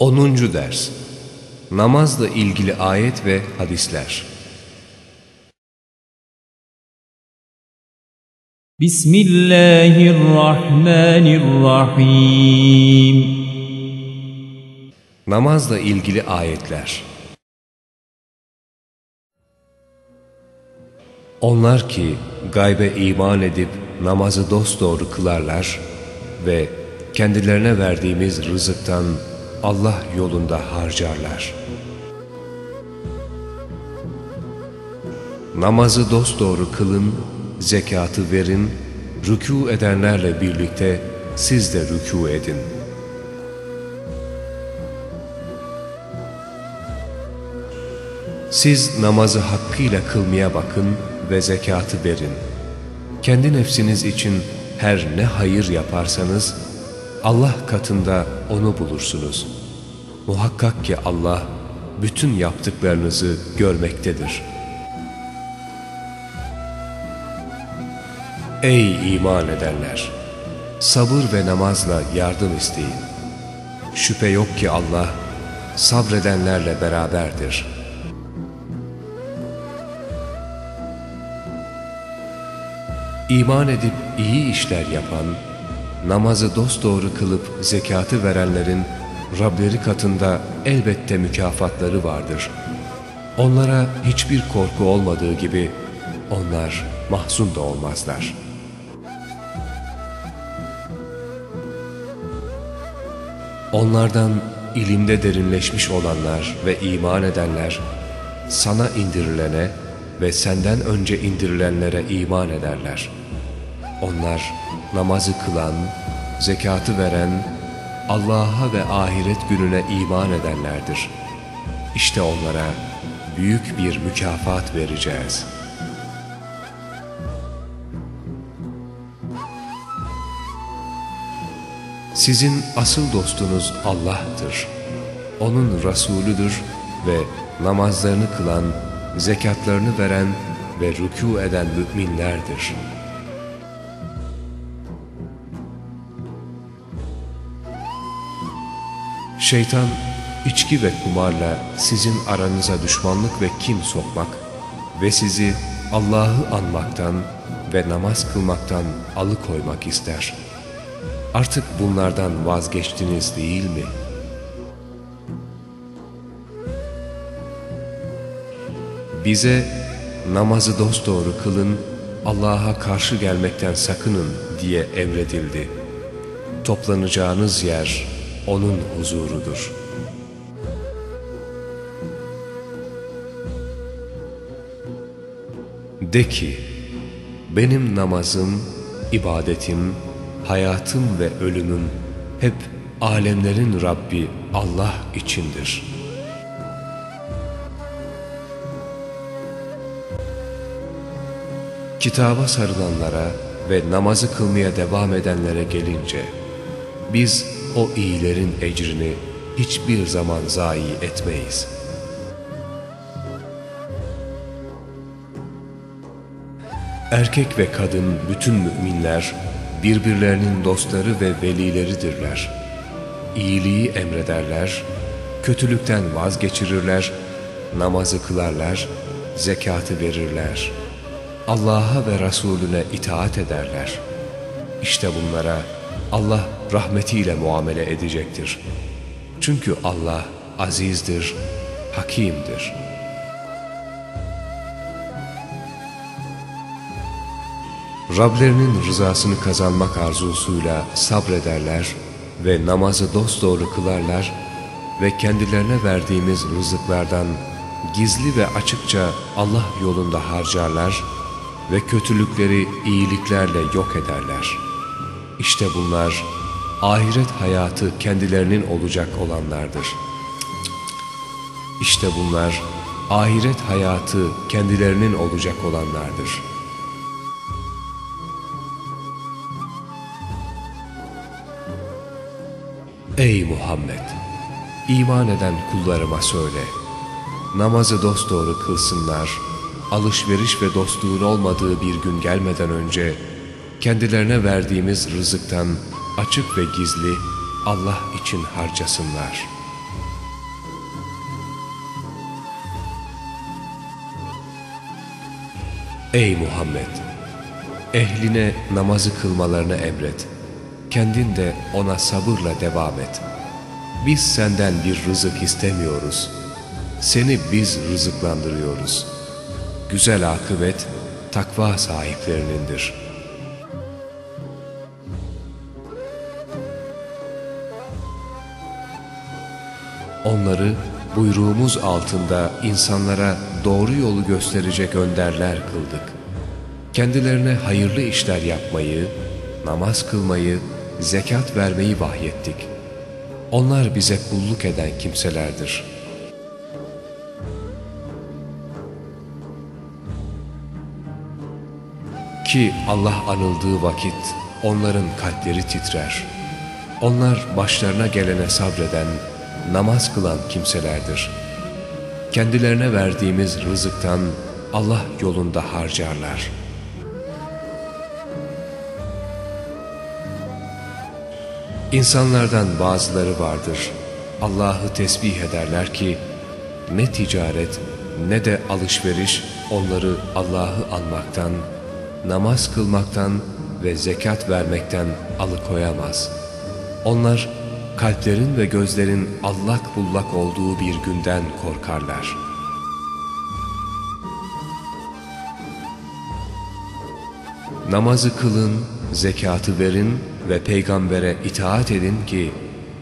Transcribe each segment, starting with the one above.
10. Ders. Namazla ilgili ayet ve hadisler. Bismillahirrahmanirrahim. Namazla ilgili ayetler. Onlar ki gaybe iman edip namazı dosdoğru kılarlar ve kendilerine verdiğimiz rızıktan Allah yolunda harcarlar. Namazı dosdoğru kılın, zekatı verin, rükû edenlerle birlikte siz de rükû edin. Siz namazı hakkıyla kılmaya bakın ve zekatı verin. Kendi nefsiniz için her ne hayır yaparsanız, Allah katında onu bulursunuz. Muhakkak ki Allah bütün yaptıklarınızı görmektedir. Ey iman edenler! Sabır ve namazla yardım isteyin. Şüphe yok ki Allah sabredenlerle beraberdir. İman edip iyi işler yapan, namazı dosdoğru kılıp zekatı verenlerin Rableri katında elbette mükafatları vardır. Onlara hiçbir korku olmadığı gibi onlar mahzun da olmazlar. Onlardan ilimde derinleşmiş olanlar ve iman edenler sana indirilene ve senden önce indirilenlere iman ederler. Onlar namazı kılan, zekatı veren, Allah'a ve ahiret gününe iman edenlerdir. İşte onlara büyük bir mükafat vereceğiz. Sizin asıl dostunuz Allah'tır. Onun Resulüdür ve namazlarını kılan, zekatlarını veren ve rükû eden müminlerdir.'' Şeytan içki ve kumarla sizin aranıza düşmanlık ve kin sokmak ve sizi Allah'ı anmaktan ve namaz kılmaktan alıkoymak ister. Artık bunlardan vazgeçtiniz değil mi? Bize namazı dosdoğru kılın, Allah'a karşı gelmekten sakının diye emredildi. Toplanacağınız yer onun huzurudur. De ki, benim namazım, ibadetim, hayatım ve ölümüm hep alemlerin Rabbi Allah içindir. Kitaba sarılanlara ve namazı kılmaya devam edenlere gelince, biz o iyilerin ecrini hiçbir zaman zayi etmeyiz. Erkek ve kadın bütün müminler birbirlerinin dostları ve velileridirler. İyiliği emrederler, kötülükten vazgeçirirler, namazı kılarlar, zekatı verirler. Allah'a ve Resulüne itaat ederler. İşte bunlara Allah rahmetiyle muamele edecektir. Çünkü Allah azizdir, hakimdir. Rablerinin rızasını kazanmak arzusuyla sabrederler ve namazı dosdoğru kılarlar ve kendilerine verdiğimiz rızıklardan gizli ve açıkça Allah yolunda harcarlar ve kötülükleri iyiliklerle yok ederler.'' İşte bunlar ahiret hayatı kendilerinin olacak olanlardır. İşte bunlar ahiret hayatı kendilerinin olacak olanlardır. Ey Muhammed! İman eden kullarıma söyle. Namazı dosdoğru kılsınlar. Alışveriş ve dostluğun olmadığı bir gün gelmeden önce kendilerine verdiğimiz rızıktan açık ve gizli Allah için harcasınlar. Ey Muhammed! Ehline namazı kılmalarını emret. Kendin de ona sabırla devam et. Biz senden bir rızık istemiyoruz. Seni biz rızıklandırıyoruz. Güzel akıbet takva sahiplerinindir.'' Onları buyruğumuz altında insanlara doğru yolu gösterecek önderler kıldık. Kendilerine hayırlı işler yapmayı, namaz kılmayı, zekat vermeyi vahyettik. Onlar bize kulluk eden kimselerdir. Ki Allah anıldığı vakit onların kalpleri titrer. Onlar başlarına gelene sabreden, namaz kılan kimselerdir. Kendilerine verdiğimiz rızıktan Allah yolunda harcarlar. İnsanlardan bazıları vardır. Allah'ı tesbih ederler ki ne ticaret ne de alışveriş onları Allah'ı anmaktan, namaz kılmaktan ve zekat vermekten alıkoyamaz. Onlar kalplerin ve gözlerin allak bullak olduğu bir günden korkarlar. Namazı kılın, zekatı verin ve peygambere itaat edin ki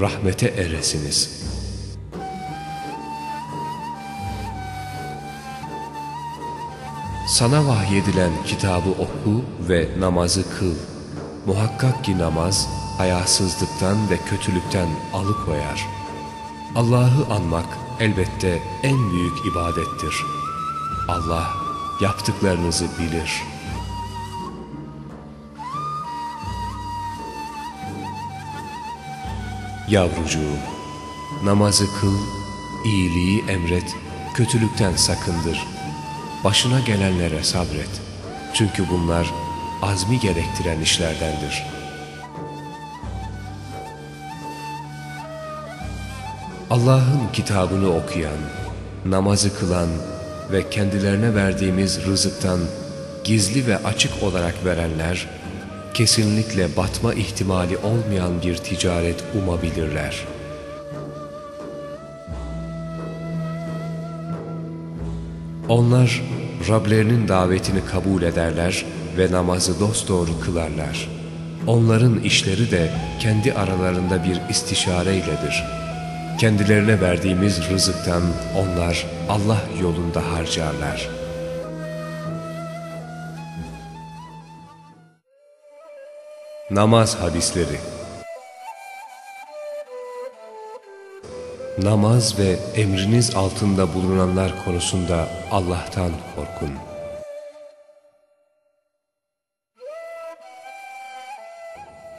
rahmete eresiniz. Sana vahyedilen kitabı oku ve namazı kıl. Muhakkak ki namaz, hayasızlıktan ve kötülükten alıkoyar. Allah'ı anmak elbette en büyük ibadettir. Allah yaptıklarınızı bilir. Yavrucuğum, namazı kıl, iyiliği emret, kötülükten sakındır. Başına gelenlere sabret. Çünkü bunlar azmi gerektiren işlerdendir.'' Allah'ın kitabını okuyan, namazı kılan ve kendilerine verdiğimiz rızıktan gizli ve açık olarak verenler, kesinlikle batma ihtimali olmayan bir ticaret umabilirler. Onlar Rablerinin davetini kabul ederler ve namazı dosdoğru kılarlar. Onların işleri de kendi aralarında bir istişareyledir.'' Kendilerine verdiğimiz rızıktan onlar Allah yolunda harcarlar. Namaz hadisleri Namaz ve emriniz altında bulunanlar konusunda Allah'tan korkun.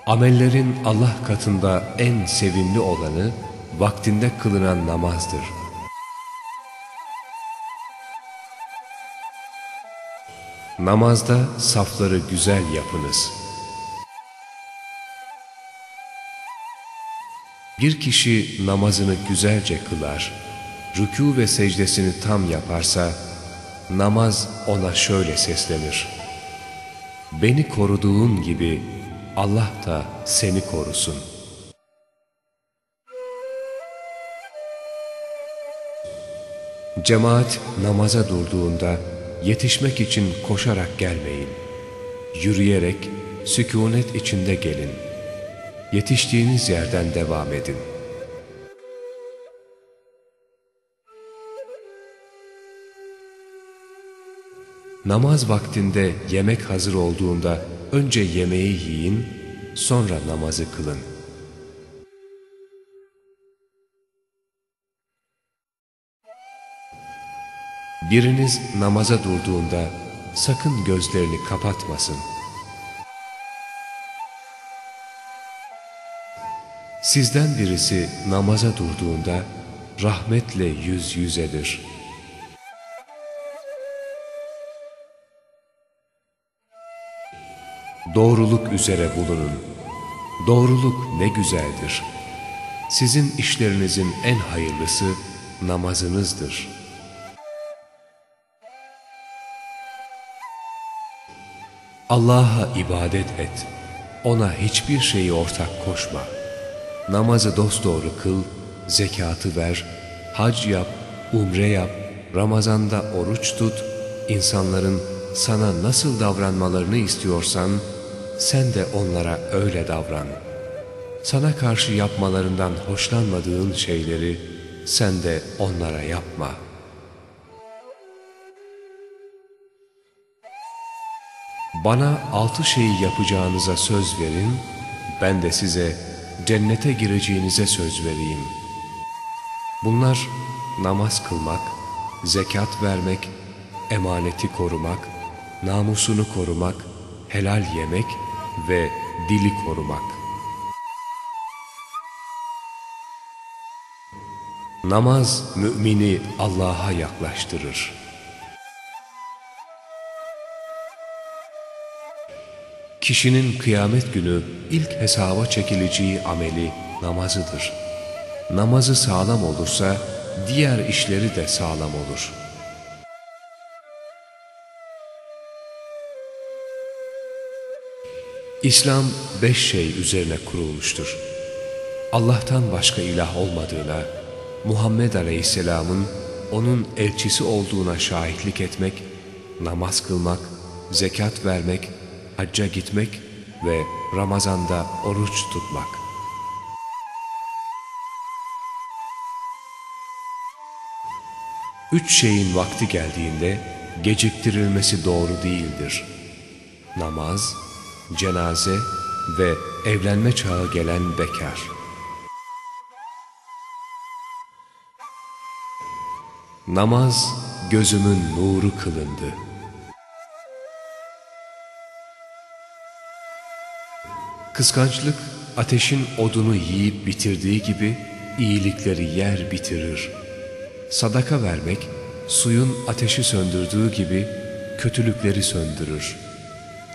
Amellerin Allah katında en sevimli olanı, vaktinde kılınan namazdır. Namazda safları güzel yapınız. Bir kişi namazını güzelce kılar, rükû ve secdesini tam yaparsa, namaz ona şöyle seslenir. Beni koruduğun gibi Allah da seni korusun.'' Cemaat namaza durduğunda yetişmek için koşarak gelmeyin. Yürüyerek, sükunet içinde gelin. Yetiştiğiniz yerden devam edin. Namaz vaktinde yemek hazır olduğunda önce yemeği yiyin, sonra namazı kılın. Biriniz namaza durduğunda sakın gözlerini kapatmasın. Sizden birisi namaza durduğunda rahmetle yüz yüzedir. Doğruluk üzere bulunun. Doğruluk ne güzeldir. Sizin işlerinizin en hayırlısı namazınızdır.'' Allah'a ibadet et. Ona hiçbir şeyi ortak koşma. Namazı dosdoğru kıl, zekatı ver, hac yap, umre yap, Ramazanda oruç tut, insanların sana nasıl davranmalarını istiyorsan, sen de onlara öyle davran. Sana karşı yapmalarından hoşlanmadığın şeyleri sen de onlara yapma. Bana altı şeyi yapacağınıza söz verin, ben de size cennete gireceğinize söz vereyim. Bunlar namaz kılmak, zekat vermek, emaneti korumak, namusunu korumak, helal yemek ve dili korumak. Namaz mümini Allah'a yaklaştırır. Kişinin kıyamet günü ilk hesaba çekileceği ameli namazıdır. Namazı sağlam olursa diğer işleri de sağlam olur. İslam beş şey üzerine kurulmuştur. Allah'tan başka ilah olmadığına, Muhammed Aleyhisselam'ın onun elçisi olduğuna şahitlik etmek, namaz kılmak, zekat vermek, hacca gitmek ve Ramazan'da oruç tutmak. Üç şeyin vakti geldiğinde geciktirilmesi doğru değildir. Namaz, cenaze ve evlenme çağı gelen bekar. Namaz gözümün nuru kılındı. Kıskançlık ateşin odunu yiyip bitirdiği gibi iyilikleri yer bitirir. Sadaka vermek suyun ateşi söndürdüğü gibi kötülükleri söndürür.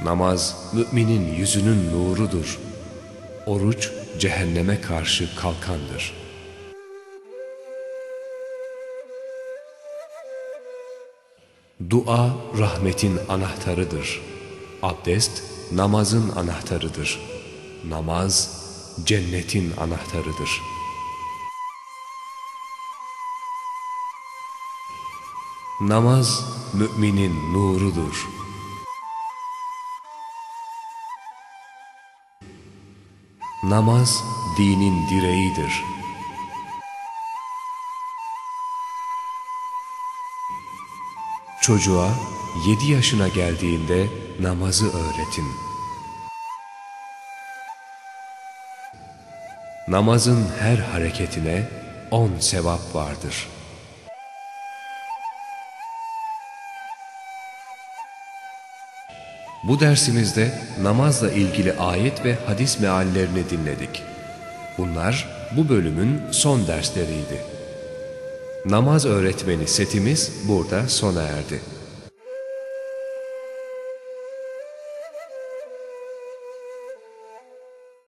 Namaz müminin yüzünün nurudur. Oruç cehenneme karşı kalkandır. Dua rahmetin anahtarıdır. Abdest namazın anahtarıdır. Namaz cennetin anahtarıdır. Namaz müminin nurudur. Namaz dinin direğidir. Çocuğa yedi yaşına geldiğinde namazı öğretin. Namazın her hareketine on sevap vardır. Bu dersimizde namazla ilgili ayet ve hadis meallerini dinledik. Bunlar bu bölümün son dersleriydi. Namaz öğretmeni setimiz burada sona erdi.